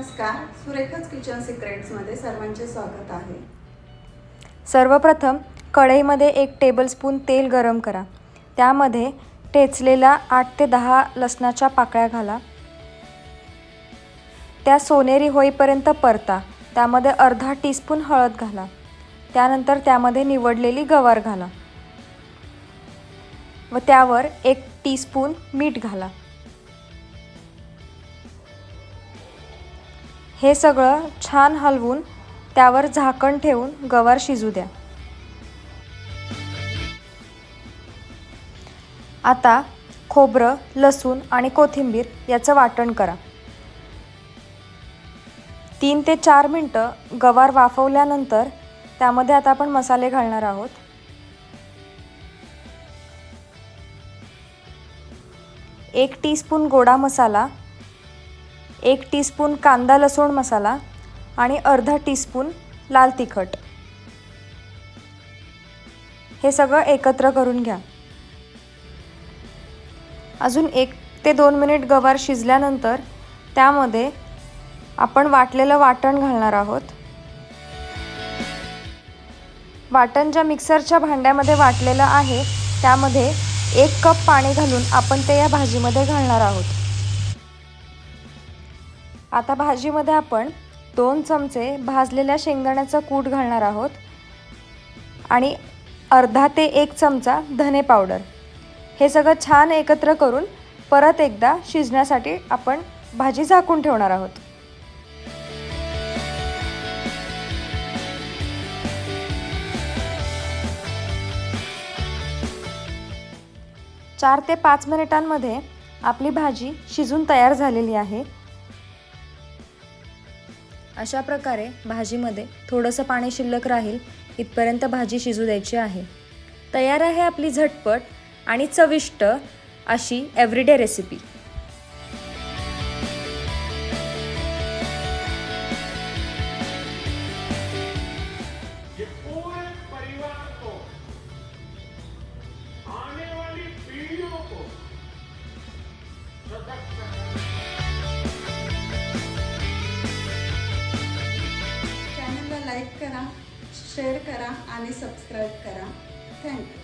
नमस्कार किचन सिक्रेट्समध्ये सर्वांचे स्वागत आहे. सर्वप्रथम कढईमध्ये एक टेबलस्पून तेल गरम करा. त्यामध्ये टेचलेला आठ ते दहा लसणाच्या पाकळ्या घाला. त्या सोनेरी होईपर्यंत परता. त्यामध्ये अर्धा टीस्पून हळद घाला. त्यानंतर त्यामध्ये निवडलेली गवार घाला. व त्यावर एक टीस्पून मीठ घाला. हे सगळं छान हलवून त्यावर झाकण ठेवून गवार शिजू द्या. आता खोबरं लसूण आणि कोथिंबीर याचं वाटण करा. तीन ते चार मिनटं गवार वाफवल्यानंतर त्यामध्ये आता आपण मसाले घालणार आहोत. एक टीस्पून गोडा मसाला एक टीस्पून कांदा लसूण मसाला आणि अर्धा टीस्पून लाल तिखट. हे सगळं एकत्र करून घ्या. अजून एक ते दोन मिनिट गवार शिजल्यानंतर त्यामध्ये आपण वाटलेलं वाटण घालणार आहोत. वाटण ज्या मिक्सरच्या भांड्यामध्ये वाटलेलं आहे त्यामध्ये एक कप पाणी घालून आपण ते या भाजीमध्ये घालणार आहोत. आता भाजीमध्ये आपण दोन चमचे भाजलेल्या शेंगदाण्याचं कूट घालणार आहोत आणि अर्धा ते एक चमचा धने पावडर. हे सगळं छान एकत्र करून परत एकदा शिजण्यासाठी आपण भाजी झाकून ठेवणार आहोत. चार ते पाच मिनिटांमध्ये आपली भाजी शिजून तयार झालेली आहे. अशा प्रकारे भाजीमध्ये थोडंसं पाणी शिल्लक राहील इथपर्यंत भाजी शिजू द्यायची आहे. तयार आहे आपली झटपट आणि चविष्ट अशी एव्हरीडे रेसिपी आने वाली पीढ़ियों को सशक्त करा शेअर करा आणि सबस्क्राईब करा. थँक्यू